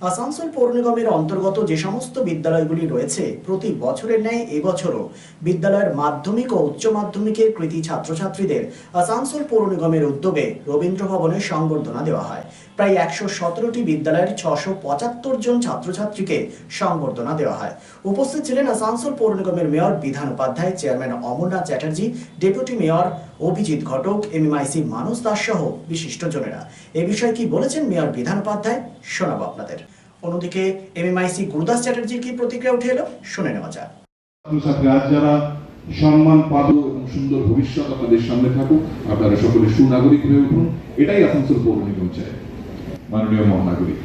আসানসোল পৌর নিগমের অন্তর্গত যে সমস্ত বিদ্যালয়গুলি রয়েছে, প্রতি বছরের ন্যায় এবছরও বিদ্যালয়ের মাধ্যমিক ও উচ্চ মাধ্যমিকের কৃতি ছাত্রছাত্রীদের আসানসোল পৌর নিগমের উদ্যোগে রবীন্দ্র ভবনে সংবর্ধনা দেওয়া হয়। প্রায় একশো সতেরোটি বিদ্যালয়ের ছশো পঁচাত্তর জন ছাত্রছাত্রীকে সংবর্ধনা দেওয়া হয়। উপস্থিত ছিলেন আসানসোল পৌর নিগমের mayor, Bidhan Upadhyay, chairman Amarnath Chatterjee, deputy mayor Abhijit Ghatak, MMIC Manas Das সহ বিশিষ্টজনেরা এ বিষয়ে কি বলেছেন মেয়র, বিধান উপাধ্যায়? শোনাবো আপনাদের। অন্যদিকে, এমএমআইসি গুরুদাস চ্যাটার্জির কি প্রতিক্রিয়া উঠে এলো? শুনে নেওয়া যাক। যারা সম্মান পাবো এবং সুন্দর ভবিষ্যৎ আপনাদের সামনে থাকুক, আপনারা সকলে সুনাগরিক হয়ে উঠুন। এটাই আসানসোল পৌর নিগম চায়। মাননীয় মহানাগরিক।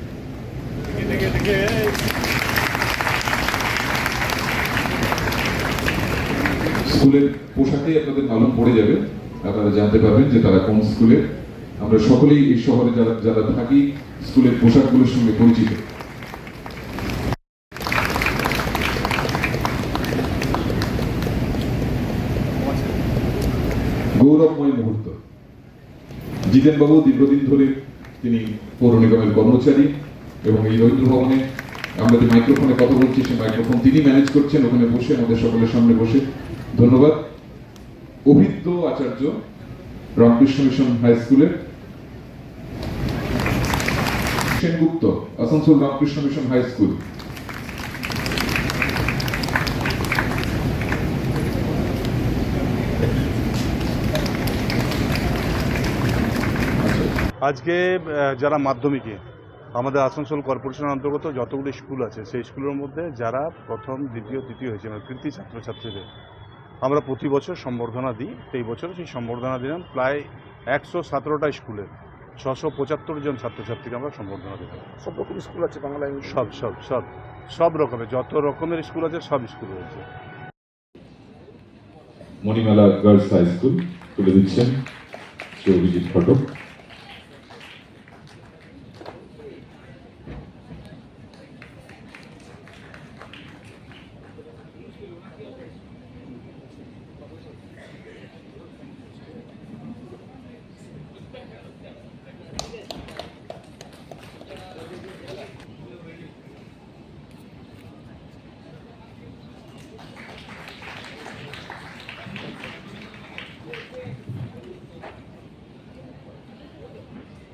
স্কুলের পোশাকেই আপনাদের মালুম পড়ে যাবে। আপনারা জানতে পারবেন যে তারা কোন স্কুলের আমরা সকলেই এই শহরে যারা যারা থাকি, স্কুলের পোশাকগুলোর সঙ্গে পরিচিত। গৌরবময় মুহূর্ত। জিতেনবাবু দীর্ঘদিন ধরে তিনি পৌর নিগমের কর্মচারী এবং এই রবীন্দ্র ভবনে আমরা যে মাইক্রোফোনে কথা বলছি, সেই মাইক্রোফোন তিনি ম্যানেজ করছেন। ওখানে বসে আমাদের সকলের সামনে বসে। ধন্যবাদ। অভিজ্ঞ আচার্য রামকৃষ্ণ মিশন হাই স্কুলের Sengupta, Asansol Ramakrishna mission high school. আজকে যারা মাধ্যমিকে আমাদের আসানসোল কর্পোরেশনের অন্তর্গত যতগুলি স্কুল আছে সেই স্কুলের মধ্যে যারা প্রথম দ্বিতীয় তৃতীয় হয়েছে মানে কৃতি ছাত্রছাত্রীদের আমরা প্রতি বছর সম্বর্ধনা দিই। এই বছর সেই সম্বর্ধনা দিলাম প্রায় একশো সতেরোটা স্কুলে ছশো পঁচাত্তর জন ছাত্রছাত্রীকে আমরা সম্বর্ধনা দিলাম। সব রকম স্কুল আছে বাংলা সব সব সব সব রকমের যত রকমের স্কুল আছে সব স্কুল রয়েছে মণিমেলা গার্লস হাই স্কুল তুলে দিচ্ছেন শ্রী অভিজিৎ ঘটক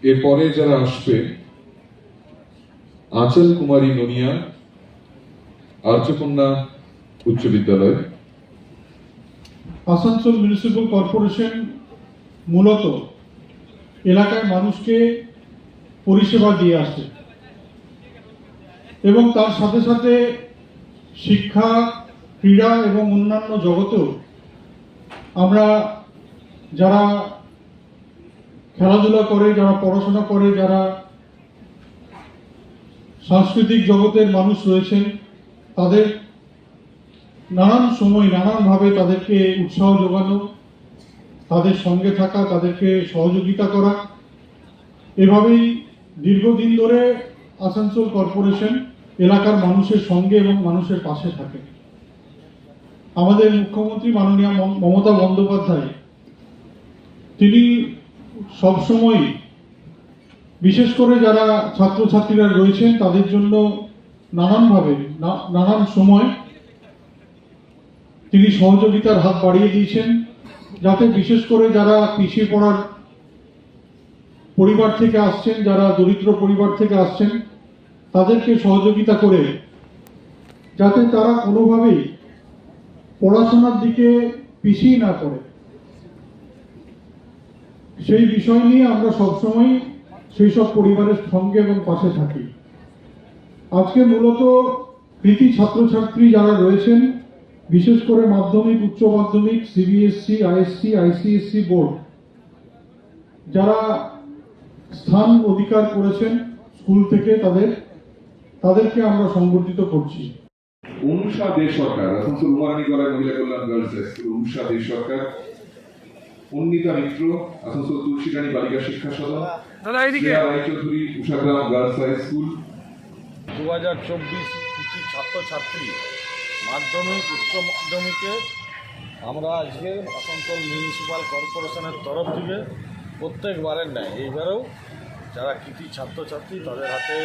এরপরে যারা আসবে, আঁচল কুমারী ননিয়া, আর্যকন্যা উচ্চ বিদ্যালয়। আসানসোল মিউনিসিপ্যাল কর্পোরেশন মূলত এলাকার মানুষকে পরিষেবা দিয়ে আসে এবং তার সাথে সাথে শিক্ষা, ক্রীড়া এবং অন্যান্য জগতেও আমরা যারা খেলাধুলা করে, যারা পড়াশোনা করে, যারা সাংস্কৃতিক জগতের মানুষ রয়েছেন, তাদের নানান সময় নানানভাবে তাদেরকে উৎসাহ যোগানো, তাদের সঙ্গে থাকা, তাদেরকে সহযোগিতা করা। এভাবেই দীর্ঘদিন ধরে আসানসোল কর্পোরেশন এলাকার মানুষের সঙ্গে এবং মানুষের পাশে থাকে। আমাদের মুখ্যমন্ত্রী মাননীয় মমতা বন্দ্যোপাধ্যায়, তিনি সবসময়, বিশেষ করে যারা ছাত্রছাত্রীরা রয়েছেন, তাদের জন্য নানানভাবে নানান সময় তিনি সহযোগিতার হাত বাড়িয়ে দিয়েছেন, যাতে বিশেষ করে যারা পিছিয়ে পড়ার পরিবার থেকে আসছেন, যারা দরিদ্র পরিবার থেকে আসছেন, তাদেরকে সহযোগিতা করে যাতে তারা কোনোভাবেই পড়াশোনার দিকে পিছিয়ে না পড়ে। সেই বিষয় নিয়ে আমরা সবসময় সেই সব পরিবারের সঙ্গে এবং পাশে থাকি। আজকে মূলত কৃতি ছাত্রছাত্রী যারা রয়েছেন, বিশেষ করে মাধ্যমিক, উচ্চ মাধ্যমিক, সিবিএসসি, আইএসসি, আইসিএসসি বোর্ড, যারা স্থান অধিকার করেছেন স্কুল থেকে তাদের, তাদেরকে আমরা সংবর্ধিত করছি। অনুষা দে সরকার Asansol Umarani Gorai Mahila Kalyan girls school, Anusha De Sarkar Anwita Mitra Asansol Tulsirani Balika Shiksha Sadan Shreya Roychowdhury Ushagram girls high school. দু হাজার চব্বিশ কিছু ছাত্রছাত্রী মাধ্যমিক উচ্চ মাধ্যমিকে আমরা আজকে আসানসোল মিউনিসিপ্যাল কর্পোরেশনের তরফ থেকে প্রত্যেকবারের নেয় এইবারেও যারা কৃতি ছাত্রছাত্রী তাদের হাতে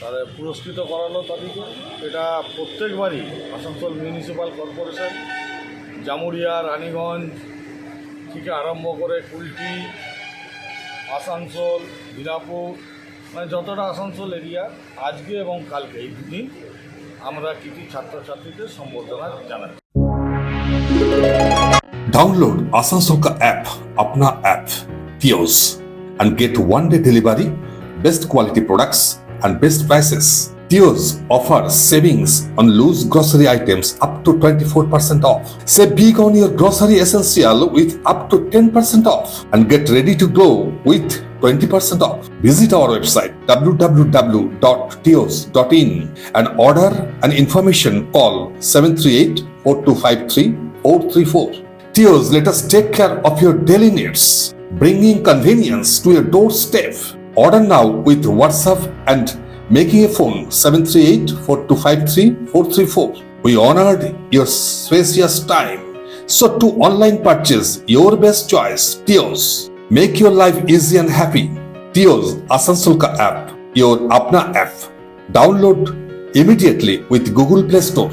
তাদের পুরস্কৃত করালো তাদেরকে। এটা প্রত্যেকবারই আসানসোল মিউনিসিপ্যাল কর্পোরেশন জামুরিয়া রানীগঞ্জ থেকে আরম্ভ করে কুলটি আসানসোল বিনাপুর মানে যতটা আসানসোল এরিয়া আজকে এবং কালকে এই দুদিন আমরা কৃতি ছাত্রছাত্রীদের সম্বর্ধনা জানাচ্ছি Download Asansol ka app, Apna app, Kiosk, and get one day delivery, best quality products, and best prices. Kiosk offers savings on loose grocery items up to 24% off. Save big on your grocery essential with up to 10% off and get ready to glow with 20% off. Visit our website www.tios.in and order an information call 738 4253 434. Teos, let us take care of your daily needs, bringing convenience to your doorstep. Order now with WhatsApp and making a phone 738-4253-434. We honored your spacious time. So to online purchase, your best choice, Teos. Make your life easy and happy. Teos Asansulka app, your Apna app. Download immediately with Google Play Store.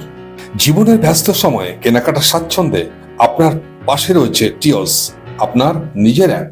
জীবনের ব্যস্ত সময়ে কেনাকাটা স্বাচ্ছন্দ্যে আপনার পাশে রয়েছে টিওস আপনার নিজের অ্যাপ